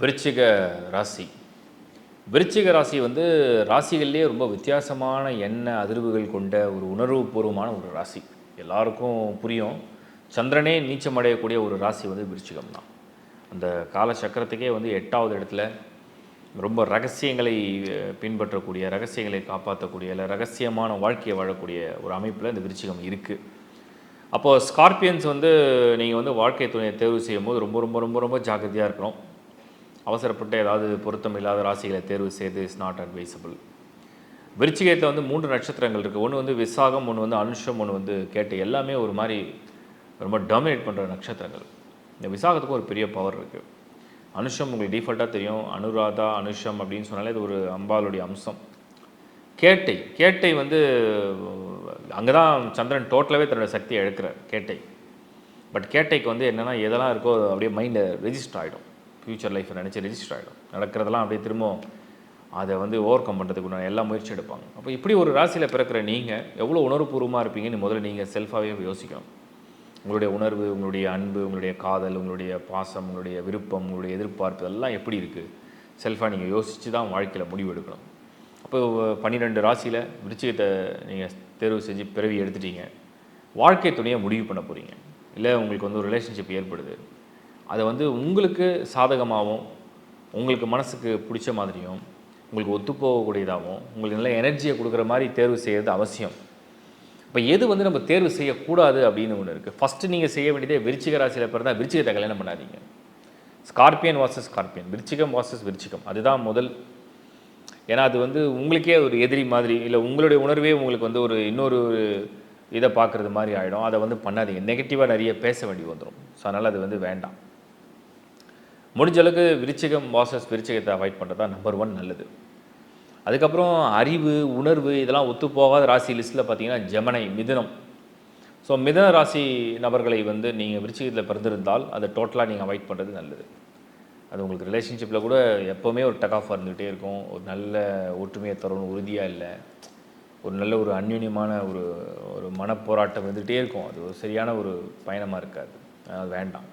விருச்சிக ராசி. விருச்சிக ராசி வந்து ராசிகள்லேயே ரொம்ப வித்தியாசமான எண்ண அதிர்வுகள் கொண்ட ஒரு உணர்வுபூர்வமான ஒரு ராசி. எல்லாருக்கும் புரியும். சந்திரனே நீச்சமடையக்கூடிய ஒரு ராசி வந்து விருச்சிகம் தான். அந்த கால சக்கரத்துக்கே வந்து எட்டாவது இடத்துல ரொம்ப ரகசியங்களை பின்பற்றக்கூடிய ரகசியங்களை காப்பாற்றக்கூடிய இல்லை ரகசியமான வாழ்க்கையை வாழக்கூடிய ஒரு அமைப்பில் இந்த விருச்சிகம் இருக்குது அப்போது ஸ்கார்பியன்ஸ் வந்து நீங்கள் வந்து வாழ்க்கை துணையை தேர்வு செய்யும் போது ரொம்ப ரொம்ப ரொம்ப ரொம்ப ஜாக்கிரதையாக இருக்கணும். அவசரப்பட்டு ஏதாவது பொருத்தம் இல்லாத ராசிகளை தேர்வு செய்து இஸ் நாட் அட்வைசபிள் விருச்சிகத்தில் வந்து மூன்று நட்சத்திரங்கள் இருக்குது ஒன்று வந்து விசாகம் ஒன்று வந்து அனுஷம் ஒன்று வந்து கேட்டு எல்லாமே ஒரு மாதிரி ரொம்ப டாமினேட் பண்ணுற நட்சத்திரங்கள். இந்த விசாகத்துக்கு ஒரு பெரிய பவர் இருக்குது அனுஷம் உங்களுக்கு டிஃபால்ட்டாக தெரியும். அனுராதா அனுஷம் அப்படின்னு சொன்னாலே இது ஒரு அம்பாளுடைய அம்சம். கேட்டை கேட்டை வந்து அங்கே தான் சந்திரன் டோட்டலாகவே தன்னோட சக்தியை இழக்கிறார் கேட்டை. பட் கேட்டைக்கு வந்து என்னென்னா எதெல்லாம் இருக்கோ அப்படியே மைண்டில் ரெஜிஸ்டர் ஆகிடும் ஃப்யூச்சர் லைஃப்பை நினச்சி ரெஜிஸ்டர் ஆகிடும் நடக்கிறதெல்லாம் அப்படியே திரும்ப அதை வந்து ஓவர் கம் பண்ணுறதுக்கு உண்டான எல்லா முயற்சி எடுப்பாங்க. அப்போ இப்படி ஒரு ராசியில் பிறக்கிற நீங்கள் எவ்வளோ உணர்வுபூர்வமாக இருப்பீங்கன்னு முதல்ல நீங்கள் செல்ஃபாகவே யோசிக்கணும். உங்களுடைய உணர்வு உங்களுடைய அன்பு உங்களுடைய காதல் உங்களுடைய பாசம் உங்களுடைய விருப்பம் உங்களுடைய எதிர்பார்ப்பு இதெல்லாம் எப்படி இருக்குது செல்ஃபாக நீங்கள் யோசித்து தான் வாழ்க்கையில் முடிவு எடுக்கணும். அப்போ பன்னிரெண்டு ராசியில் விருச்சிகத்தை நீங்கள் தேர்வு செஞ்சு பிறவி எடுத்துட்டீங்க. வாழ்க்கை துணையை முடிவு பண்ண போகிறீங்க இல்லை உங்களுக்கு வந்து ஒரு ரிலேஷன்ஷிப் ஏற்படுது. அதை வந்து உங்களுக்கு சாதகமாகவும் உங்களுக்கு மனசுக்கு பிடிச்ச மாதிரியும் உங்களுக்கு ஒத்துப்போகக்கூடியதாகவும் உங்களுக்கு நல்ல எனர்ஜியை கொடுக்குற மாதிரி தேர்வு செய்கிறது அவசியம். இப்போ எது வந்து நம்ம தேர்வு செய்யக்கூடாது அப்படின்னு ஒன்று இருக்குது ஃபஸ்ட்டு நீங்கள் செய்ய வேண்டியதே விருச்சிக ராசியில் பிறந்தால் விருச்சிகத்தை கல்யாணம் பண்ணாதீங்க. ஸ்கார்பியன் வாசஸ் ஸ்கார்பியன் விருச்சிகம் வாசஸ் விருச்சிகம். அதுதான் முதல். ஏன்னா அது வந்து உங்களுக்கே ஒரு எதிரி மாதிரி இல்லை உங்களுடைய உணர்வே உங்களுக்கு வந்து ஒரு இன்னொரு இதை பார்க்குறது மாதிரி ஆகிடும் அதை வந்து பண்ணாதீங்க. நெகட்டிவாக நிறைய பேச வேண்டி வந்துடும் ஸோ அதனால் அது வந்து வேண்டாம். முடிஞ்ச அளவுக்கு விருச்சிகம் வாசஸ் விருச்சிகத்தை அவாய்ட் பண்ணுறது தான் நம்பர் ஒன் நல்லது. அதுக்கப்புறம் அறிவு உணர்வு இதெல்லாம் ஒத்துப்போகாத ராசி லிஸ்ட்டில் பார்த்தீங்கன்னா ஜெமனை மிதுனம். ஸோ மிதன ராசி நபர்களை வந்து நீங்கள் விருச்சிகத்தில் பிறந்திருந்தால் அதை டோட்டலாக நீங்கள் அவாய்ட் பண்ணுறது நல்லது. அது உங்களுக்கு ரிலேஷன்ஷிப்பில் கூட எப்போவுமே ஒரு டக் ஆஃப் இருந்துகிட்டே இருக்கும். ஒரு நல்ல ஒற்றுமையை தரணும் உறுதியாக இல்லை. ஒரு நல்ல ஒரு அந்யூன்யமான ஒரு ஒரு மனப்போராட்டம் இருந்துகிட்டே இருக்கும். அது ஒரு சரியான ஒரு பயணமாக இருக்காது. அது வேண்டாம்.